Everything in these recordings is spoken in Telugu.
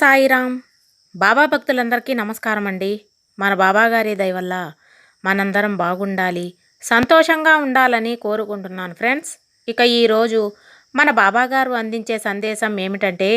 సాయిరామ్. బాబా భక్తులందరికీ నమస్కారం అండి మన బాబా గారి వల్ల మనందరం బాగుండాలి సంతోషంగా ఉండాలని కోరుకుంటున్నాను ఫ్రెండ్స్. ఇక ఈరోజు మన బాబాగారు అందించే సందేశం ఏమిటంటే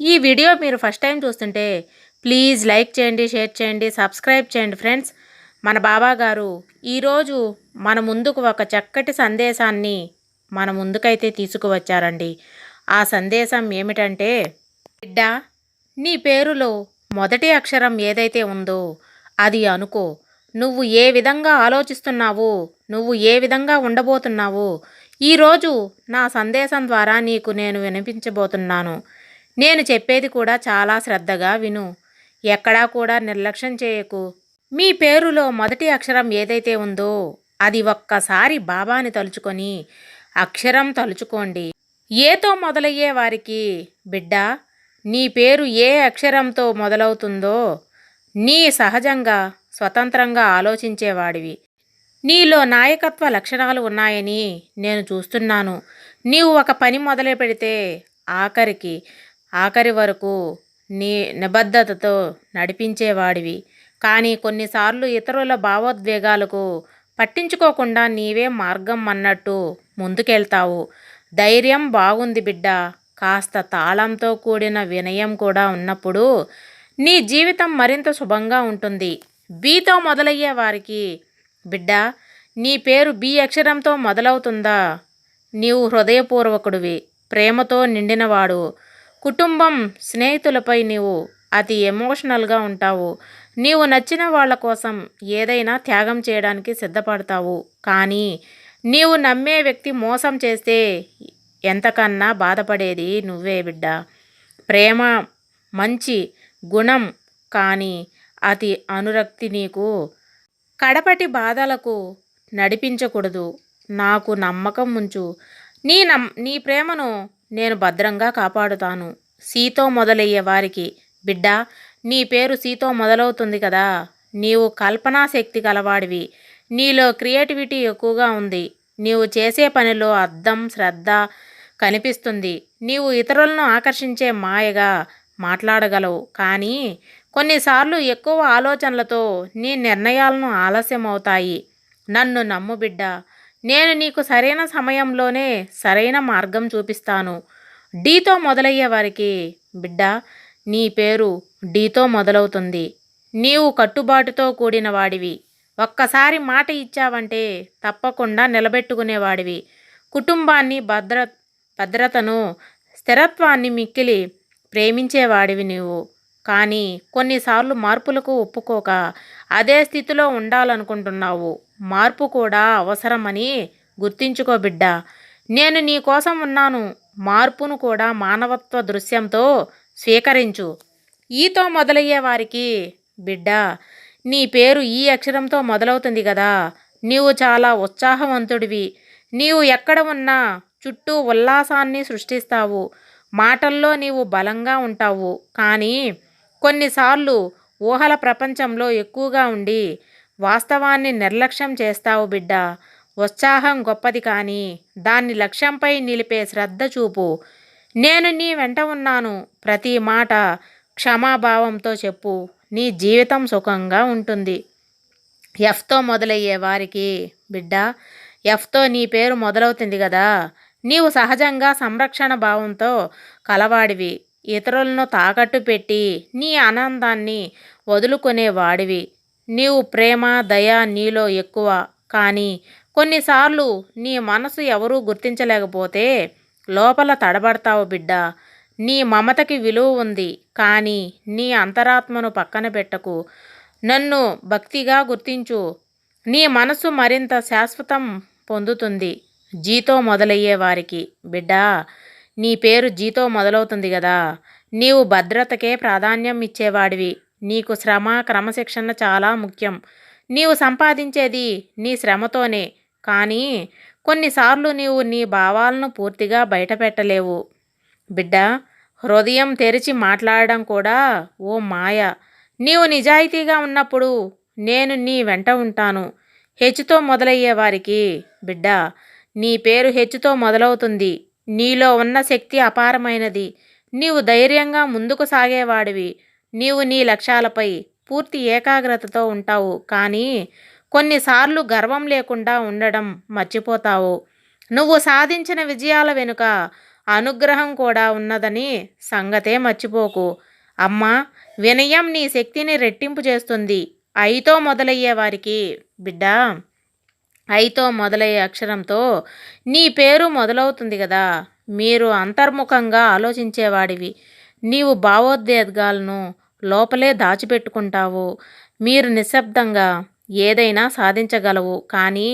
ఈ వీడియో మీరు ఫస్ట్ టైం చూస్తుంటే ప్లీజ్ లైక్ చేయండి షేర్ చేయండి సబ్స్క్రైబ్ చేయండి ఫ్రెండ్స్. మన బాబాగారు ఈరోజు మన ముందుకు ఒక చక్కటి సందేశాన్ని మన ముందుకైతే తీసుకువచ్చారండి. ఆ సందేశం ఏమిటంటే బిడ్డ నీ పేరులో మొదటి అక్షరం ఏదైతే ఉందో అది అనుకో. నువ్వు ఏ విధంగా ఆలోచిస్తున్నావో నువ్వు ఏ విధంగా ఉండబోతున్నావో ఈరోజు నా సందేశం ద్వారా నీకు నేను వినిపించబోతున్నాను. నేను చెప్పేది కూడా చాలా శ్రద్ధగా విను. ఎక్కడా కూడా నిర్లక్ష్యం చేయకు. మీ పేరులో మొదటి అక్షరం ఏదైతే ఉందో అది ఒక్కసారి బాబాని తలుచుకొని అక్షరం తలుచుకోండి. ఏతో మొదలయ్యే వారికి బిడ్డ నీ పేరు ఏ అక్షరంతో మొదలవుతుందో నీ సహజంగా స్వతంత్రంగా ఆలోచించేవాడివి. నీలో నాయకత్వ లక్షణాలు ఉన్నాయని నేను చూస్తున్నాను. నీవు ఒక పని మొదలు పెడితే ఆఖరికి ఆఖరి వరకు నీ నిబద్ధతతో నడిపించేవాడివి. కానీ కొన్నిసార్లు ఇతరుల భావోద్వేగాలకు పట్టించుకోకుండా నీవే మార్గం అన్నట్టు ముందుకెళ్తావు. ధైర్యం బాగుంది బిడ్డ. కాస్త తాళంతో కూడిన వినయం కూడా ఉన్నప్పుడు నీ జీవితం మరింత శుభంగా ఉంటుంది. బీతో మొదలయ్యే వారికి బిడ్డ నీ పేరు బి అక్షరంతో మొదలవుతుందా? నీవు హృదయపూర్వకుడివి ప్రేమతో నిండినవాడు. కుటుంబం స్నేహితులపై నీవు అతి ఎమోషనల్గా ఉంటావు. నీవు నచ్చిన వాళ్ళ కోసం ఏదైనా త్యాగం చేయడానికి సిద్ధపడతావు. కానీ నీవు నమ్మే వ్యక్తి మోసం చేస్తే ఎంతకన్నా బాధపడేది నువ్వే బిడ్డ. ప్రేమ మంచి గుణం కానీ అతి అనురక్తి నీకు కడపటి బాధలకు నడిపించకూడదు. నాకు నమ్మకం ఉంచు. నీ నమ్ నీ ప్రేమను నేను భద్రంగా కాపాడుతాను. సీతో మొదలయ్యే వారికి బిడ్డ నీ పేరు సీతో మొదలవుతుంది కదా. నీవు కల్పనా శక్తి గలవాడివి. నీలో క్రియేటివిటీ ఎక్కువగా ఉంది. నీవు చేసే పనిలో అర్థం శ్రద్ధ కనిపిస్తుంది. నీవు ఇతరులను ఆకర్షించే మాయగా మాట్లాడగలవు. కానీ కొన్నిసార్లు ఎక్కువ ఆలోచనలతో నీ నిర్ణయాలను ఆలస్యమవుతాయి. నన్ను నమ్ము బిడ్డ నేను నీకు సరైన సమయంలోనే సరైన మార్గం చూపిస్తాను. డీతో మొదలయ్యే వారికి బిడ్డ నీ పేరు డీతో మొదలవుతుంది. నీవు కట్టుబాటుతో కూడిన వాడివి. ఒక్కసారి మాట ఇచ్చావంటే తప్పకుండా నిలబెట్టుకునేవాడివి. కుటుంబాన్ని భద్ర భద్రతను స్థిరత్వాన్ని మిక్కిలి ప్రేమించేవాడివి నీవు. కానీ కొన్నిసార్లు మార్పులకు ఒప్పుకోక అదే స్థితిలో ఉండాలనుకుంటున్నావు. మార్పు కూడా అవసరమని గుర్తించుకో బిడ్డ. నేను నీ కోసం ఉన్నాను. మార్పును కూడా మానవత్వ దృశ్యంతో స్వీకరించు. ఈతో మొదలయ్యే వారికి బిడ్డ నీ పేరు ఈ అక్షరంతో మొదలవుతుంది కదా. నీవు చాలా ఉత్సాహవంతుడివి. నీవు ఎక్కడ ఉన్నా చుట్టూ ఉల్లాసాన్ని సృష్టిస్తావు. మాటల్లో నీవు బలంగా ఉంటావు. కానీ కొన్నిసార్లు ఊహల ప్రపంచంలో ఎక్కువగా ఉండి వాస్తవాన్ని నిర్లక్ష్యం చేస్తావు బిడ్డ. ఉత్సాహం గొప్పది కానీ దాన్ని లక్ష్యంపై నిలిపే శ్రద్ధ చూపు. నేను నీ వెంట ఉన్నాను. ప్రతి మాట క్షమాభావంతో చెప్పు. నీ జీవితం సుఖంగా ఉంటుంది. ఎఫ్తో మొదలయ్యే వారికి బిడ్డ ఎఫ్తో నీ పేరు మొదలవుతుంది కదా. నీవు సహజంగా సంరక్షణ భావంతో కలవాడివి. ఇతరులను తాకట్టు పెట్టి నీ ఆనందాన్ని వదులుకునేవాడివి నీవు ప్రేమ దయ నీలో ఎక్కువ. కానీ కొన్నిసార్లు నీ మనసు ఎవరూ గుర్తించలేకపోతే లోపల తడబడతావు బిడ్డ. నీ మమతకి విలువ ఉంది. కానీ నీ అంతరాత్మను పక్కన పెట్టకు. నన్ను భక్తిగా గుర్తించు. నీ మనసు మరింత శాశ్వతం పొందుతుంది. జీతో మొదలయ్యే వారికి బిడ్డా నీ పేరు జీతో మొదలవుతుంది కదా నీవు భద్రతకే ప్రాధాన్యం ఇచ్చేవాడివి. నీకు శ్రమ క్రమశిక్షణ చాలా ముఖ్యం. నీవు సంపాదించేది నీ శ్రమతోనే. కానీ కొన్నిసార్లు నీవు నీ భావాలను పూర్తిగా బయటపెట్టలేవు. బిడ్డ హృదయం తెరిచి మాట్లాడడం కూడా ఓ మాయ. నీవు నిజాయితీగా ఉన్నప్పుడు నేను నీ వెంట ఉంటాను. హెచ్చుతో మొదలయ్యే వారికి బిడ్డ నీ పేరు హెచ్చుతో మొదలవుతుంది. నీలో ఉన్న శక్తి అపారమైనది. నీవు ధైర్యంగా ముందుకు సాగేవాడివి. నీవు నీ లక్ష్యాలపై పూర్తి ఏకాగ్రతతో ఉంటావు. కానీ కొన్నిసార్లు గర్వం లేకుండా ఉండడం మర్చిపోతావు. నువ్వు సాధించిన విజయాల వెనుక అనుగ్రహం కూడా ఉన్నదని సంగతే మర్చిపోకు. అమ్మా వినయం నీ శక్తిని రెట్టింపు చేస్తుంది. అయితో మొదలయ్యే వారికి బిడ్డ! ఐతో మొదలయ్యే అక్షరంతో నీ పేరు మొదలవుతుంది కదా మీరు అంతర్ముఖంగా ఆలోచించేవాడివి. నీవు భావోద్వేగాలను లోపలే దాచిపెట్టుకుంటావు. మీరు నిశ్శబ్దంగా ఏదైనా సాధించగలవు. కానీ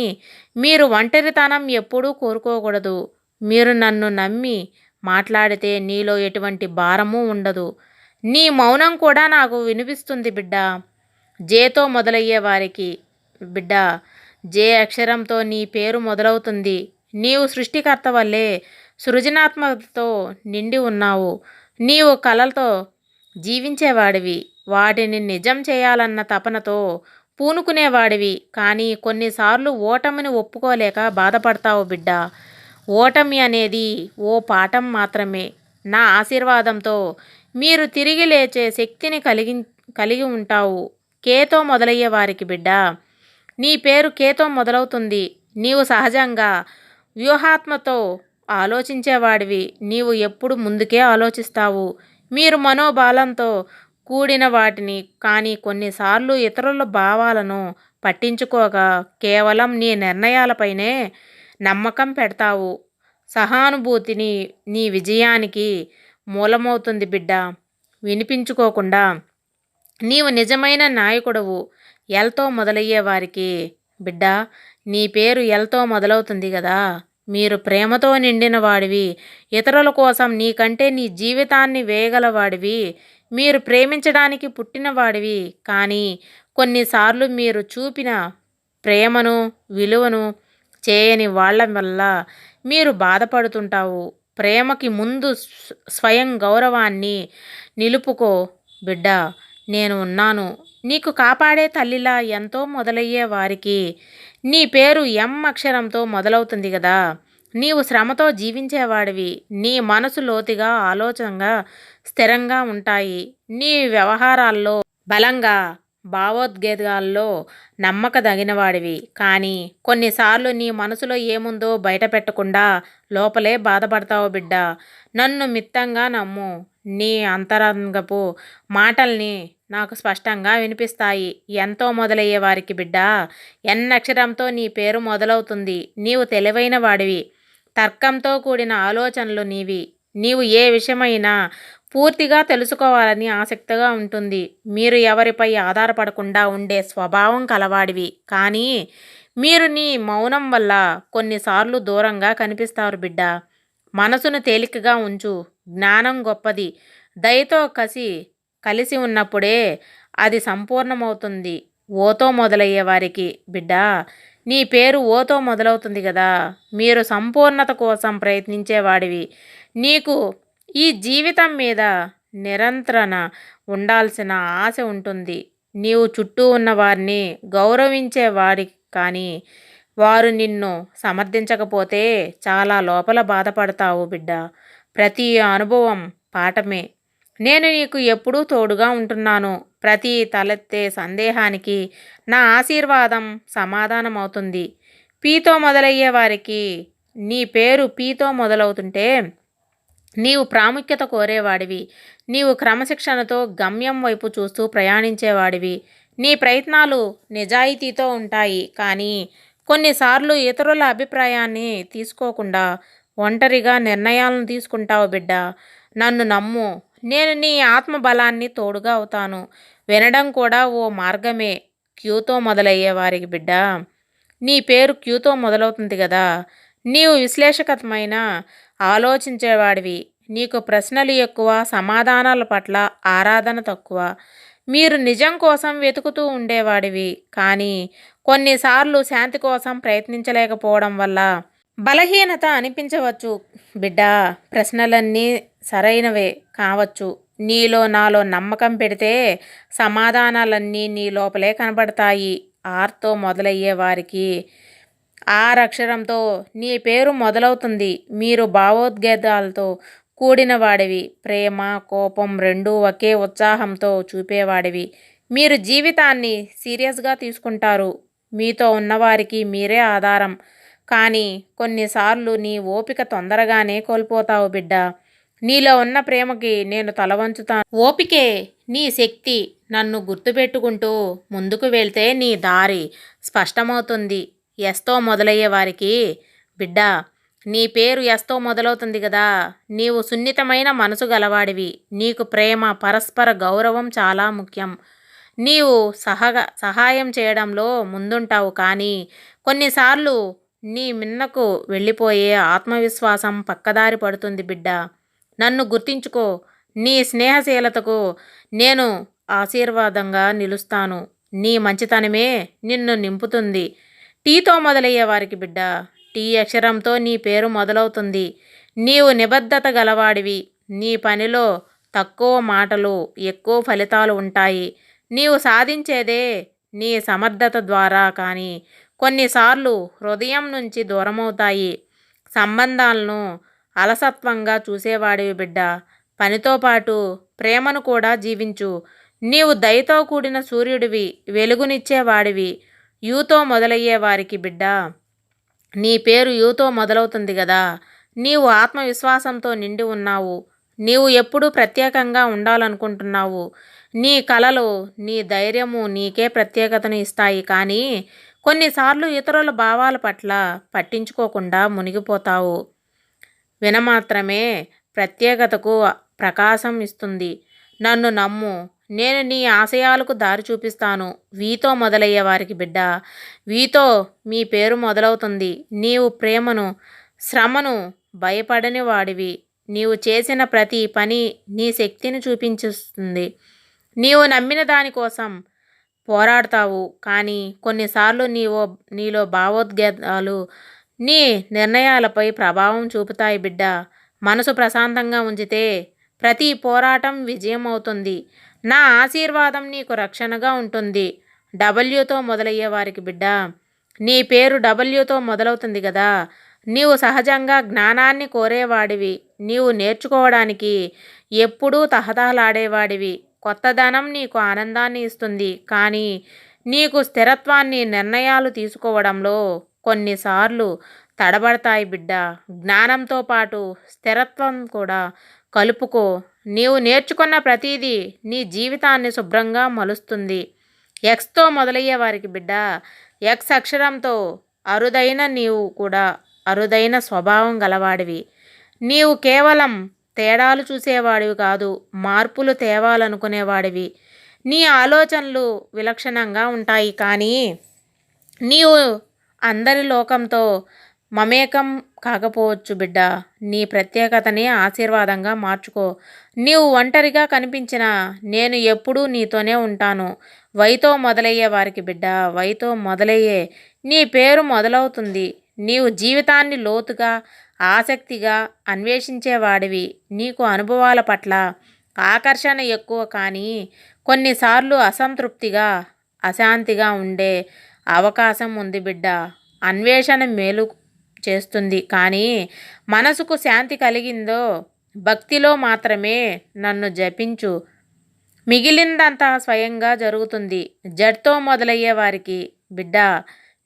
మీరు ఒంటరితనం ఎప్పుడూ కోరుకోకూడదు. మీరు నన్ను నమ్మి మాట్లాడితే నీలో ఎటువంటి భారము ఉండదు. నీ మౌనం కూడా నాకు వినిపిస్తుంది బిడ్డ. జేతో మొదలయ్యే వారికి బిడ్డ జే అక్షరంతో నీ పేరు మొదలవుతుంది. నీవు సృష్టికర్త వల్లే సృజనాత్మకతతో నిండి ఉన్నావు. నీవు కళలతో జీవించేవాడివి. వాటిని నిజం చేయాలన్న తపనతో పూనుకునేవాడివి. కానీ కొన్నిసార్లు ఓటమిని ఒప్పుకోలేక బాధపడతావు బిడ్డ. ఓటమి అనేది ఓ పాఠం మాత్రమే. నా ఆశీర్వాదంతో మీరు తిరిగి లేచే శక్తిని కలిగి కలిగి ఉంటావు. కేతో మొదలయ్యే వారికి బిడ్డ. నీ పేరు కేతో మొదలవుతుంది. నీవు సహజంగా వ్యూహాత్మతో ఆలోచించేవాడివి. నీవు ఎప్పుడు ముందుకే ఆలోచిస్తావు. మీరు మనోబాలంతో కూడిన వాటిని కానీ కొన్నిసార్లు ఇతరుల భావాలను పట్టించుకోగా కేవలం నీ నిర్ణయాలపైనే నమ్మకం పెడతావు. సహానుభూతిని నీ విజయానికి మూలమవుతుంది బిడ్డ. వినిపించుకోకుండా నీవు నిజమైన నాయకుడవు. ఎల్తో మొదలయ్యే వారికి బిడ్డ నీ పేరు ఎల్తో మొదలవుతుంది కదా మీరు ప్రేమతో నిండిన వాడివి. ఇతరుల కోసం నీకంటే నీ జీవితాన్ని వేయగలవాడివి. మీరు ప్రేమించడానికి పుట్టినవాడివి కానీ కొన్నిసార్లు మీరు చూపిన ప్రేమను విలువను చేయని వాళ్ళ వల్ల మీరు బాధపడుతుంటావు. ప్రేమకి ముందు స్వయం గౌరవాన్ని నిలుపుకో బిడ్డ. నేను ఉన్నాను. నీకు కాపాడే తల్లిలా ఎంతో మొదలయ్యే వారికి నీ పేరు ఎం అక్షరంతో మొదలవుతుంది కదా నీవు శ్రమతో జీవించేవాడివి. నీ మనసు లోతుగా ఆలోచనగా స్థిరంగా ఉంటాయి. నీ వ్యవహారాల్లో బలంగా భావోద్వేగాల్లో నమ్మకదగినవాడివి. కానీ కొన్నిసార్లు నీ మనసులో ఏముందో బయట పెట్టకుండా లోపలే బాధపడతావు బిడ్డ. నన్ను మిత్తంగా నమ్ము. నీ అంతరంగపు మాటల్ని నాకు స్పష్టంగా వినిపిస్తాయి. ఎంతో మొదలయ్యే వారికి బిడ్డ ఎన్నక్షరంతో నీ పేరు మొదలవుతుంది. నీవు తెలివైన వాడివి. తర్కంతో కూడిన ఆలోచనలు నీవి. నీవు ఏ విషయమైనా పూర్తిగా తెలుసుకోవాలని ఆసక్తిగా ఉంటుంది. మీరు ఎవరిపై ఆధారపడకుండా ఉండే స్వభావం కలవాడివి. కానీ మీరు నీ మౌనం వల్ల కొన్నిసార్లు దూరంగా కనిపిస్తారు బిడ్డ. మనసును తేలికగా ఉంచు. జ్ఞానం గొప్పది. దయతో కసి కలిసి ఉన్నప్పుడే అది సంపూర్ణమవుతుంది. ఓతో మొదలయ్యే వారికి బిడ్డ నీ పేరు ఓతో మొదలవుతుంది కదా మీరు సంపూర్ణత కోసం ప్రయత్నించేవాడివి నీకు ఈ జీవితం మీద నిరంతరణ ఉండాల్సిన ఆశ ఉంటుంది. నీవు చుట్టూ ఉన్న వారిని గౌరవించేవాడి కానీ వారు నిన్ను సమర్థించకపోతే చాలా లోపల బాధపడతావు బిడ్డ. ప్రతి అనుభవం పాఠమే. నేను నీకు ఎప్పుడూ తోడుగా ఉంటున్నాను. ప్రతి తలెత్తే సందేహానికి నా ఆశీర్వాదం సమాధానం అవుతుంది పీతో మొదలయ్యే వారికి నీ పేరు పీతో మొదలవుతుంటే నీవు ప్రాముఖ్యత కోరేవాడివి. నీవు క్రమశిక్షణతో గమ్యం వైపు చూస్తూ ప్రయాణించేవాడివి. నీ ప్రయత్నాలు నిజాయితీతో ఉంటాయి. కానీ కొన్నిసార్లు ఇతరుల అభిప్రాయాన్ని తీసుకోకుండా ఒంటరిగా నిర్ణయాలను తీసుకుంటావు బిడ్డ. నన్ను నమ్ము. నేను నీ ఆత్మబలాన్ని తోడుగా అవుతాను. వినడం కూడా ఓ మార్గమే. క్యూతో మొదలయ్యే వారికి బిడ్డ నీ పేరు క్యూతో మొదలవుతుంది కదా నీవు విశ్లేషకతమైన ఆలోచించేవాడివి. నీకు ప్రశ్నలు ఎక్కువ సమాధానాల పట్ల ఆరాధన తక్కువ. మీరు నిజం కోసం వెతుకుతూ ఉండేవాడివి. కానీ కొన్నిసార్లు శాంతి కోసం ప్రయత్నించలేకపోవడం వల్ల బలహీనత అనిపించవచ్చు. బిడ్డ ప్రశ్నలన్నీ సరైనవే కావచ్చు. నీలో నాలో నమ్మకం పెడితే సమాధానాలన్నీ నీ లోపలే కనబడతాయి. ఆర్తో మొదలయ్యే వారికి ఆరక్షరంతో నీ పేరు మొదలవుతుంది. మీరు భావోద్వేగాలతో కూడిన వాడివి. ప్రేమ కోపం రెండూ ఒకే ఉత్సాహంతో చూపేవాడివి. మీరు జీవితాన్ని సీరియస్గా తీసుకుంటారు. మీతో ఉన్నవారికి మీరే ఆధారం. కానీ కొన్నిసార్లు నీ ఓపిక తొందరగానే కోల్పోతావు బిడ్డ. నీలో ఉన్న ప్రేమకి నేను తలవంచుతాను ఓపికే నీ శక్తి నన్ను గుర్తుపెట్టుకుంటూ ముందుకు వెళ్తే నీ దారి స్పష్టమవుతుంది. ఎస్తో మొదలయ్యే వారికి బిడ్డ నీ పేరు ఎస్తో మొదలవుతుంది కదా. నీవు సున్నితమైన మనసు గలవాడివి. నీకు ప్రేమ పరస్పర గౌరవం చాలా ముఖ్యం. నీవు సహగా సహాయం చేయడంలో ముందుంటావు కానీ కొన్నిసార్లు నీ మిన్నకు వెళ్ళిపోయే ఆత్మవిశ్వాసం పక్కదారి పడుతుంది బిడ్డ. నన్ను గుర్తించుకో. నీ స్నేహశీలతకు నేను ఆశీర్వాదంగా నిలుస్తాను. నీ మంచితనమే నిన్ను నింపుతుంది. టీతో మొదలయ్యే వారికి బిడ్డ టీ అక్షరంతో నీ పేరు మొదలవుతుంది. నీవు నిబద్ధత గలవాడివి. నీ పనిలో తక్కువ మాటలు ఎక్కువ ఫలితాలు ఉంటాయి. నీవు సాధించేదే నీ సమర్థత ద్వారా కానీ కొన్నిసార్లు హృదయం నుంచి దూరమవుతాయి. సంబంధాలను అలసత్వంగా చూసేవాడివి బిడ్డ. పనితో పాటు ప్రేమను కూడా జీవించు. నీవు దయతో కూడిన సూర్యుడివి వెలుగునిచ్చేవాడివి. యూతో మొదలయ్యే వారికి బిడ్డ నీ పేరు యూతో మొదలవుతుంది కదా నీవు ఆత్మవిశ్వాసంతో నిండి ఉన్నావు. నీవు ఎప్పుడూ ప్రత్యేకంగా ఉండాలనుకుంటున్నావు. నీ కలలు నీ ధైర్యము నీకే ప్రత్యేకతను ఇస్తాయి. కానీ కొన్నిసార్లు ఇతరుల భావాల పట్ల పట్టించుకోకుండా మునిగిపోతావు. వినమాత్రమే ప్రత్యేకతకు ప్రకాశం ఇస్తుంది. నన్ను నమ్ము. నేను నీ ఆశయాలకు దారి చూపిస్తాను. వీతో మొదలయ్యే వారికి బిడ్డ. వీతో మీ పేరు మొదలవుతుంది. నీవు ప్రేమను శ్రమను భయపడని వాడివి. నీవు చేసిన ప్రతి పని నీ శక్తిని చూపించుస్తుంది. నీవు నమ్మిన దానికోసం పోరాడతావు. కానీ కొన్నిసార్లు నీవో నీలో భావోద్వేగాలు నీ నిర్ణయాలపై ప్రభావం చూపుతాయి బిడ్డ. మనసు ప్రశాంతంగా ఉంచితే ప్రతి పోరాటం విజయం అవుతుంది నా ఆశీర్వాదం నీకు రక్షణగా ఉంటుంది. డబ్ల్యూతో మొదలయ్యే వారికి బిడ్డ నీ పేరు డబ్ల్యూతో మొదలవుతుంది కదా నీవు సహజంగా జ్ఞానాన్ని కోరేవాడివి. నీవు నేర్చుకోవడానికి ఎప్పుడూ తహతహలాడేవాడివి. కొత్తదనం నీకు ఆనందాన్ని ఇస్తుంది. కానీ నీకు స్థిరత్వాన్ని నిర్ణయాలు తీసుకోవడంలో కొన్నిసార్లు తడబడతాయి బిడ్డ. జ్ఞానంతో పాటు స్థిరత్వం కూడా కలుపుకో. నీవు నేర్చుకున్న ప్రతిదీ నీ జీవితాన్ని శుభ్రంగా మలుస్తుంది. ఎక్స్తో మొదలయ్యే వారికి బిడ్డ ఎక్స్ అక్షరంతో అరుదైన నీవు కూడా అరుదైన స్వభావం గలవాడివి. నీవు కేవలం తేడాలు చూసేవాడివి కాదు మార్పులు తేవాలనుకునేవాడివి. నీ ఆలోచనలు విలక్షణంగా ఉంటాయి కానీ నీవు అందరి లోకంతో మమేకం కాకపోవచ్చు బిడ్డ. నీ ప్రత్యేకతని ఆశీర్వాదంగా మార్చుకో. నీవు ఒంటరిగా కనిపించిన నేను ఎప్పుడూ నీతోనే ఉంటాను. వైతో మొదలయ్యే వారికి బిడ్డ వైతో మొదలయ్యే నీ పేరు మొదలవుతుంది. నీవు జీవితాన్ని లోతుగా ఆసక్తిగా అన్వేషించేవాడివి. నీకు అనుభవాల పట్ల ఆకర్షణ ఎక్కువ కానీ కొన్నిసార్లు అసంతృప్తిగా అశాంతిగా ఉండే అవకాశం ఉంది బిడ్డ. అన్వేషణ మేలు చేస్తుంది. కానీ మనసుకు శాంతి కలిగిందో భక్తిలో మాత్రమే నన్ను జపించు. మిగిలిందంతా స్వయంగా జరుగుతుంది. జడ్తో మొదలయ్యే వారికి బిడ్డ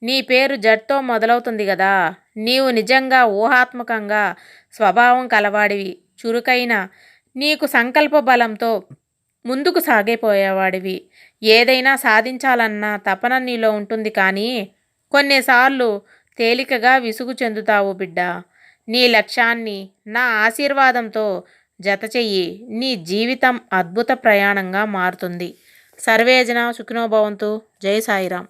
నీ పేరు జడ్తో మొదలవుతుంది కదా. నీవు నిజంగా ఊహాత్మకంగా స్వభావం కలవాడివి చురుకైన నీకు సంకల్ప బలంతో ముందుకు సాగిపోయేవాడివి. ఏదైనా సాధించాలన్న తపన నీలో ఉంటుంది కానీ కొన్నిసార్లు తేలికగా విసుగు చెందుతావు బిడ్డ. నీ లక్ష్యాన్ని నా ఆశీర్వాదంతో జతచెయ్యి. నీ జీవితం అద్భుత ప్రయాణంగా మారుతుంది. సర్వేజన సుఖినోభవంతు. జై సాయిరాం